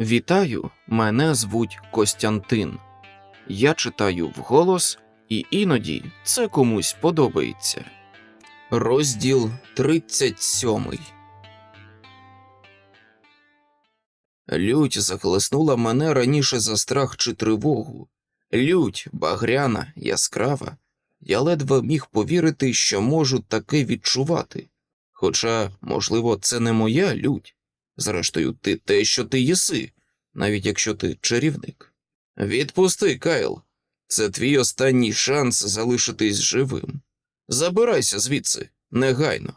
Вітаю, мене звуть Костянтин. Я читаю вголос, і іноді це комусь подобається. Розділ 37 Лють захлеснула мене раніше за страх чи тривогу. Лють, багряна, яскрава. Я ледве міг повірити, що можу таке відчувати. Хоча, можливо, це не моя лють. Зрештою, ти те, що ти єси, навіть якщо ти чарівник. Відпусти, Кайл. Це твій останній шанс залишитись живим. Забирайся звідси, негайно.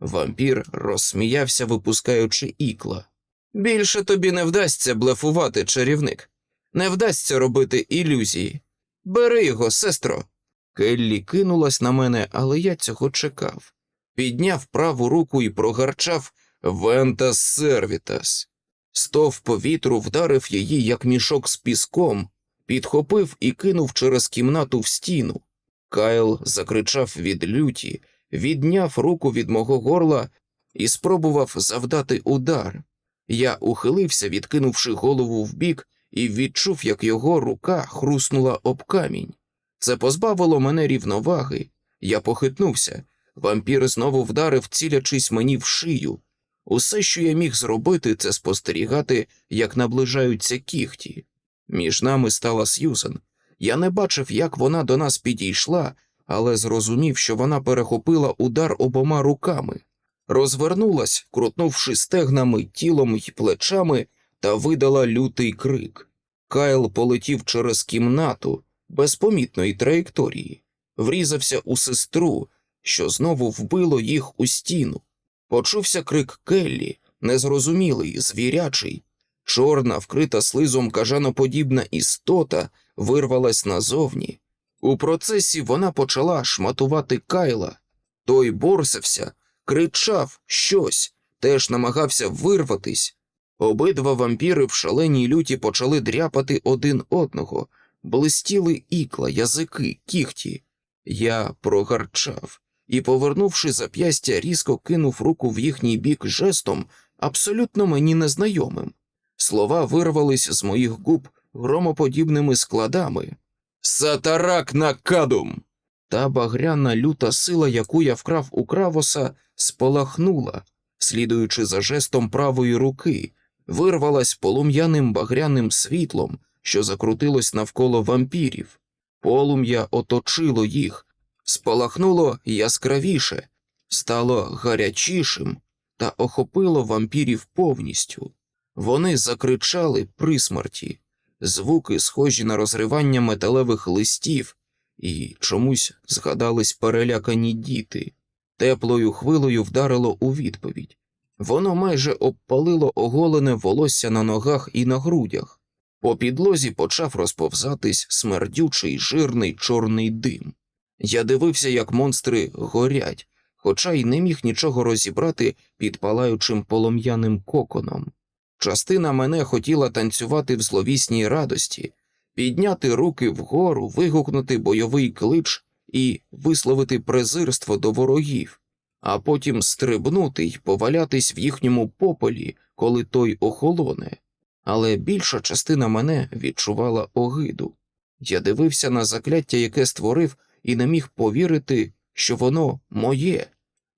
Вампір розсміявся, випускаючи ікла. Більше тобі не вдасться блефувати, чарівник. Не вдасться робити ілюзії. Бери його, сестро. Келлі кинулась на мене, але я цього чекав. Підняв праву руку і прогарчав Вентас сервітас. Стов повітру вдарив її, як мішок з піском, підхопив і кинув через кімнату в стіну. Кайл закричав від люті, відняв руку від мого горла і спробував завдати удар. Я ухилився, відкинувши голову вбік, і відчув, як його рука хруснула об камінь. Це позбавило мене рівноваги. Я похитнувся. Вампір знову вдарив, цілячись мені в шию. Усе, що я міг зробити, це спостерігати, як наближаються кіхті. Між нами стала Сьюзен. Я не бачив, як вона до нас підійшла, але зрозумів, що вона перехопила удар обома руками, розвернулась, крутнувши стегнами, тілом й плечами, та видала лютий крик. Кайл полетів через кімнату без помітної траєкторії, врізався у сестру, що знову вбило їх у стіну. Почувся крик Келлі, незрозумілий, звірячий. Чорна, вкрита слизом кажаноподібна істота вирвалась назовні. У процесі вона почала шматувати Кайла. Той борсався, кричав щось, теж намагався вирватись. Обидва вампіри в шаленій люті почали дряпати один одного, блистіли ікла, язики, кіхті. Я прогарчав і, повернувши зап'ястя, різко кинув руку в їхній бік жестом, абсолютно мені незнайомим. Слова вирвались з моїх губ громоподібними складами. Сатарак на кадум! Та багряна люта сила, яку я вкрав у кравоса, спалахнула, слідуючи за жестом правої руки, вирвалась полум'яним багряним світлом, що закрутилось навколо вампірів. Полум'я оточило їх, спалахнуло яскравіше, стало гарячішим та охопило вампірів повністю. Вони закричали при смерті, звуки, схожі на розривання металевих листів, і чомусь згадались перелякані діти. Теплою хвилою вдарило у відповідь. Воно майже обпалило оголене волосся на ногах і на грудях. По підлозі почав розповзатись смердючий жирний чорний дим. Я дивився, як монстри горять, хоча й не міг нічого розібрати під палаючим полум'яним коконом. Частина мене хотіла танцювати в зловісній радості, підняти руки вгору, вигукнути бойовий клич і висловити презирство до ворогів, а потім стрибнути й повалятись в їхньому пополі, коли той охолоне. Але більша частина мене відчувала огиду. Я дивився на закляття, яке створив, і не міг повірити, що воно моє.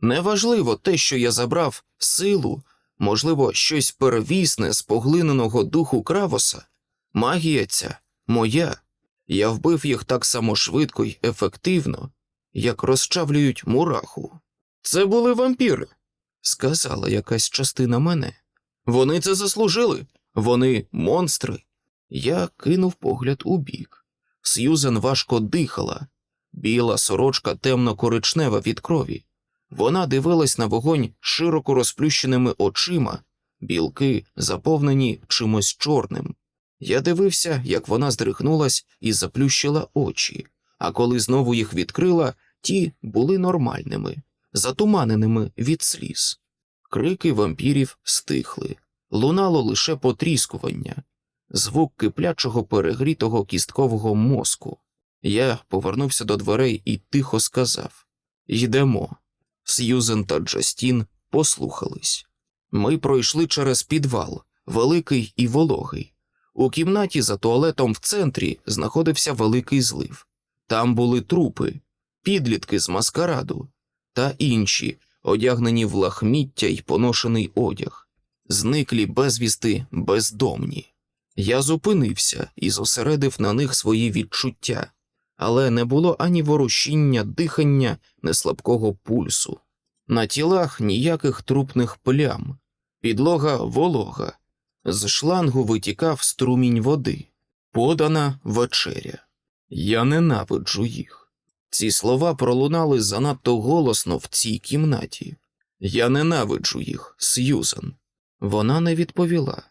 Неважливо те, що я забрав силу, можливо, щось первісне з поглиненого духу кравоса. Магія ця моя. Я вбив їх так само швидко й ефективно, як розчавлюють мураху. Це були вампіри, сказала якась частина мене. Вони це заслужили, вони монстри. Я кинув погляд у бік. Сьюзен важко дихала, біла сорочка темно-коричнева від крові. Вона дивилась на вогонь широко розплющеними очима, білки заповнені чимось чорним. Я дивився, як вона здригнулась і заплющила очі, а коли знову їх відкрила, ті були нормальними, затуманеними від сліз. Крики вампірів стихли, лунало лише потріскування, звук киплячого перегрітого кісткового мозку. Я повернувся до дверей і тихо сказав Йдемо. Сьюзен та Джастін послухались. Ми пройшли через підвал, великий і вологий. У кімнаті за туалетом в центрі знаходився великий злив. Там були трупи, підлітки з маскараду та інші, одягнені в лахміття й поношений одяг, зниклі безвісти бездомні. Я зупинився і зосередив на них свої відчуття, але не було ані ворушіння, дихання, не слабкого пульсу. На тілах ніяких трупних плям, підлога волога, з шлангу витікав струмінь води, подана вечеря. Я ненавиджу їх. Ці слова пролунали занадто голосно в цій кімнаті. Я ненавиджу їх, Сьюзан. Вона не відповіла,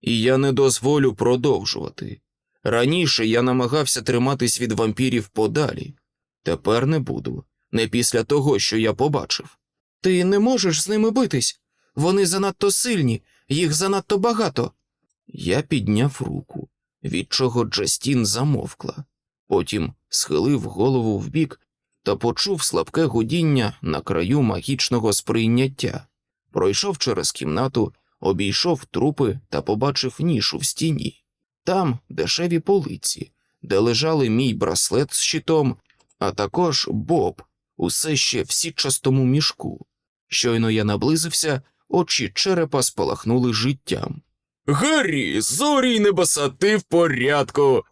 і я не дозволю продовжувати. Раніше я намагався триматись від вампірів подалі, тепер не буду, не після того, що я побачив. Ти не можеш з ними битись. Вони занадто сильні, їх занадто багато. Я підняв руку, від чого Джастін замовкла. Потім схилив голову вбік та почув слабке гудіння на краю магічного сприйняття. Пройшов через кімнату, обійшов трупи та побачив нішу в стіні. Там дешеві полиці, де лежали мій браслет з щитом, а також Боб, усе ще в сітчастому мішку. Щойно я наблизився, очі черепа спалахнули життям. Гаррі, зорі й небеса, ти в порядку.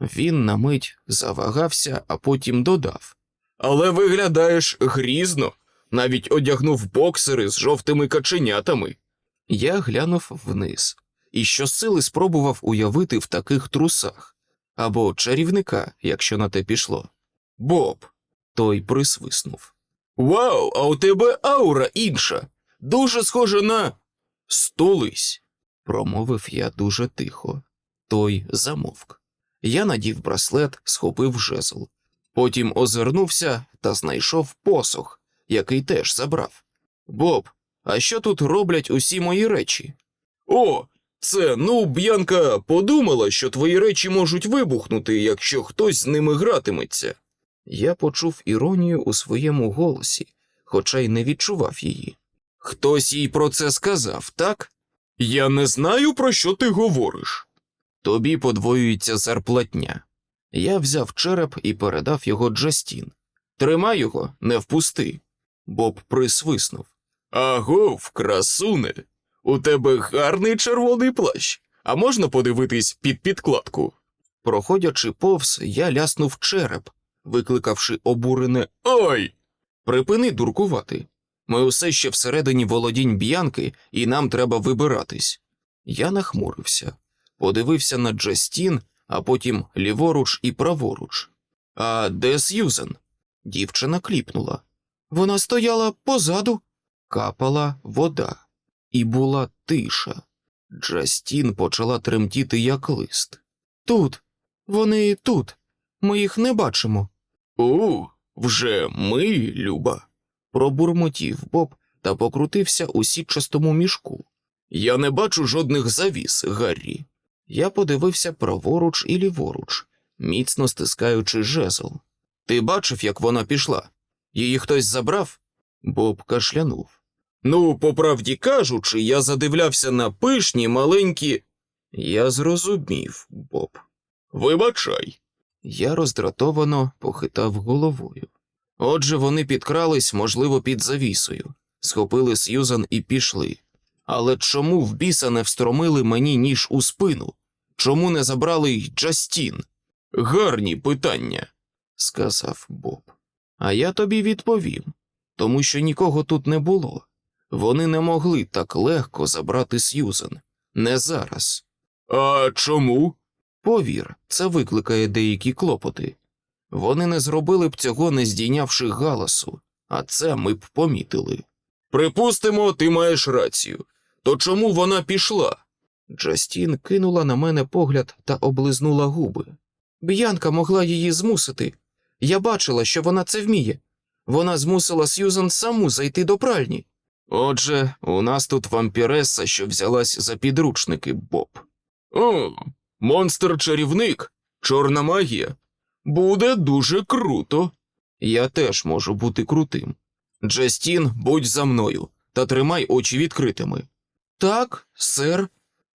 Він на мить завагався, а потім додав. Але виглядаєш грізно, навіть одягнув боксери з жовтими каченятами. Я глянув вниз і щосили спробував уявити в таких трусах або чарівника, якщо на те пішло. Боб. Той присвиснув. Вау, а у тебе аура інша. Дуже схожа на. Стулись, промовив я дуже тихо. Той замовк. Я надів браслет, схопив жезл. Потім озирнувся та знайшов посох, який теж забрав. Боб, а що тут роблять усі мої речі? О, це ну, Б'янка подумала, що твої речі можуть вибухнути, якщо хтось з ними гратиметься. Я почув іронію у своєму голосі, хоча й не відчував її. Хтось їй про це сказав, так? Я не знаю, про що ти говориш. Тобі подвоюється зарплатня. Я взяв череп і передав його Джастін. Тримай його, не впусти. Боб присвиснув. Агов, красуне, у тебе гарний червоний плащ, а можна подивитись під підкладку. Проходячи повз, я ляснув череп, викликавши обурене Ой! Припини дуркувати. Ми усе ще всередині володінь б'янки, і нам треба вибиратись. Я нахмурився, подивився на Джастін, а потім ліворуч і праворуч. А де Сьюзен? Дівчина кліпнула. Вона стояла позаду, капала вода, і була тиша. Джастін почала тремтіти, як лист. Тут, вони тут. Ми їх не бачимо. У, вже ми, Люба. Пробурмотів Боб та покрутився у сітчастому мішку. Я не бачу жодних завіс, Гаррі. Я подивився праворуч і ліворуч, міцно стискаючи жезл. Ти бачив, як вона пішла? Її хтось забрав? Боб кашлянув. Ну, по правді кажучи, я задивлявся на пишні маленькі. Я зрозумів, Боб. Вибачай. Я роздратовано похитав головою. Отже, вони підкрались, можливо, під завісою, схопили Сьюзан і пішли. Але чому в біса не встромили мені ніж у спину? Чому не забрали й Джастін? Гарні питання, сказав Боб. А я тобі відповім, тому що нікого тут не було. Вони не могли так легко забрати Сьюзен. Не зараз. А чому? Повір, це викликає деякі клопоти. Вони не зробили б цього, не здійнявши галасу, а це ми б помітили. Припустимо, ти маєш рацію. То чому вона пішла? Джастін кинула на мене погляд та облизнула губи. Б'янка могла її змусити. Я бачила, що вона це вміє. Вона змусила Сьюзан саму зайти до пральні. Отже, у нас тут вампіреса, що взялась за підручники, Боб. О, монстр-чарівник, чорна магія. Буде дуже круто. Я теж можу бути крутим. Джастін, будь за мною та тримай очі відкритими. Так, сер.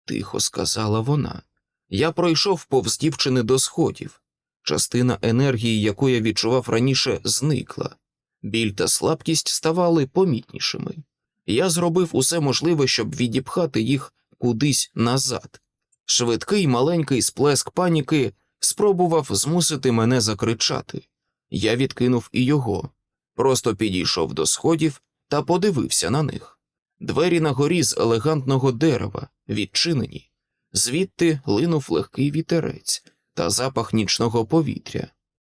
тихо сказала вона. Я пройшов повз дівчини до сходів. Частина енергії, яку я відчував раніше, зникла. Біль та слабкість ставали помітнішими. Я зробив усе можливе, щоб відіпхати їх кудись назад. Швидкий маленький сплеск паніки спробував змусити мене закричати. Я відкинув і його, просто підійшов до сходів та подивився на них. Двері на горі з елегантного дерева, відчинені, звідти линув легкий вітерець та запах нічного повітря.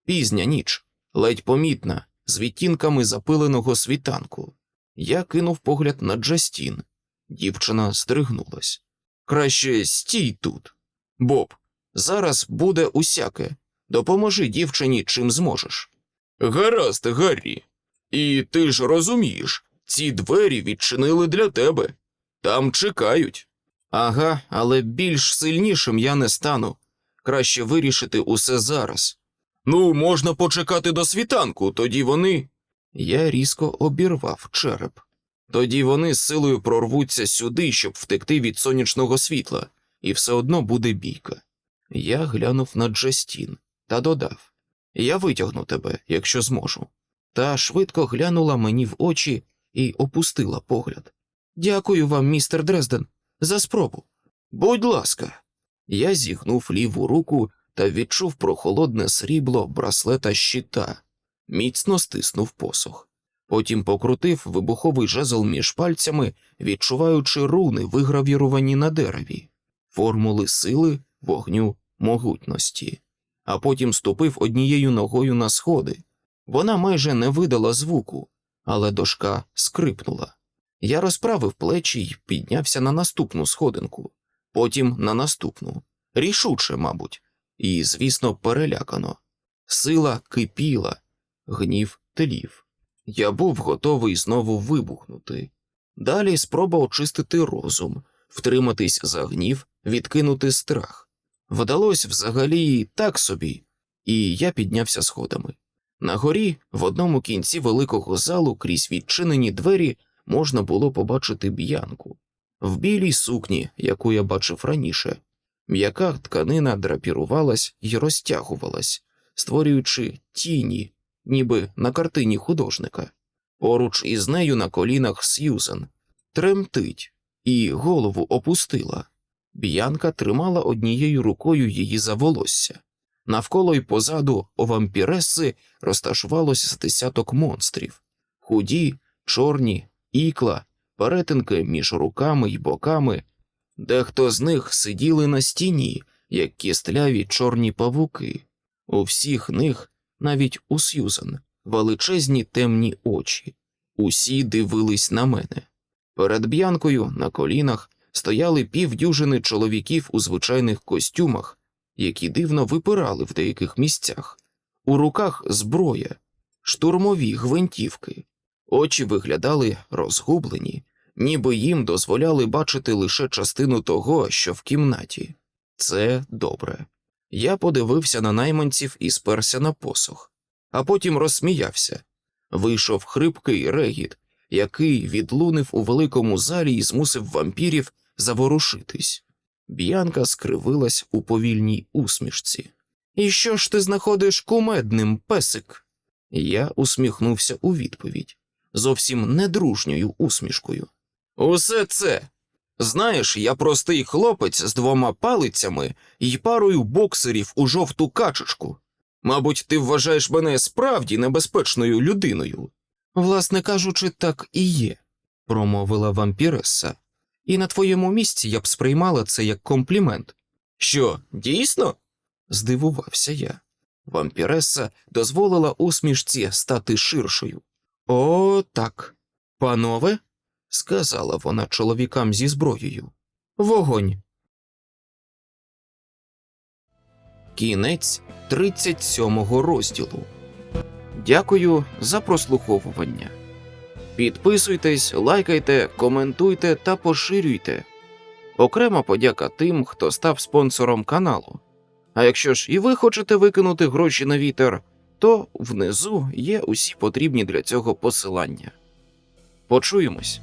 Пізня ніч, ледь помітна, з відтінками запиленого світанку. Я кинув погляд на Джастін. Дівчина стригнулась. Краще стій тут. Боб, зараз буде усяке. Допоможи дівчині чим зможеш. Гаразд, Гаррі. І ти ж розумієш, ці двері відчинили для тебе. Там чекають. Ага, але більш сильнішим я не стану. Краще вирішити усе зараз. Ну, можна почекати до світанку, тоді вони. Я різко обірвав череп. Тоді вони з силою прорвуться сюди, щоб втекти від сонячного світла, і все одно буде бійка. Я глянув на Джастін та додав Я витягну тебе, якщо зможу. Та швидко глянула мені в очі і опустила погляд. Дякую вам, містер Дрезден, за спробу. Будь ласка. Я зігнув ліву руку та відчув прохолодне срібло браслета щита, міцно стиснув посох. Потім покрутив вибуховий жезл між пальцями, відчуваючи руни, вигравіровані на дереві, формули сили, вогню, могутності, а потім ступив однією ногою на сходи. Вона майже не видала звуку, але дошка скрипнула. Я розправив плечі й піднявся на наступну сходинку, потім на наступну, рішуче, мабуть, і, звісно, перелякано. Сила кипіла, гнів телів. Я був готовий знову вибухнути. Далі спроба очистити розум, втриматись за гнів, відкинути страх. Вдалося взагалі так собі, і я піднявся сходами. На горі, в одному кінці великого залу, крізь відчинені двері, можна було побачити б'янку в білій сукні, яку я бачив раніше. М'яка тканина драпірувалась і розтягувалась, створюючи тіні, ніби на картині художника. Поруч із нею на колінах Сьюзен тремтить і голову опустила. Б'янка тримала однією рукою її за волосся. Навколо й позаду вампіреси розташувалося з десяток монстрів худі, чорні, ікла, перетинки між руками й боками. Дехто з них сиділи на стіні, як кістляві чорні павуки. У всіх них, навіть у Сьюзен, величезні темні очі. Усі дивились на мене. Перед б'янкою на колінах стояли півдюжини чоловіків у звичайних костюмах, які дивно випирали в деяких місцях. У руках зброя, штурмові гвинтівки. Очі виглядали розгублені, ніби їм дозволяли бачити лише частину того, що в кімнаті. Це добре. Я подивився на найманців і сперся на посох, а потім розсміявся. Вийшов хрипкий регіт, який відлунив у великому залі і змусив вампірів заворушитись. Б'янка скривилась у повільній усмішці. І що ж ти знаходиш кумедним, песик? Я усміхнувся у відповідь, зовсім недружньою усмішкою. Усе це. Знаєш, я простий хлопець з двома палицями і парою боксерів у жовту качечку. Мабуть, ти вважаєш мене справді небезпечною людиною. Власне кажучи, так і є, промовила вампіреса. І на твоєму місці я б сприймала це як комплімент. Що, дійсно? здивувався я. Вампіреса дозволила усмішці стати ширшою. О, так. Панове, сказала вона чоловікам зі зброєю. Вогонь. Кінець 37-го розділу. Дякую за прослуховування. Підписуйтесь, лайкайте, коментуйте та поширюйте. Окрема подяка тим, хто став спонсором каналу. А якщо ж і ви хочете викинути гроші на вітер, то внизу є усі потрібні для цього посилання. Почуємось.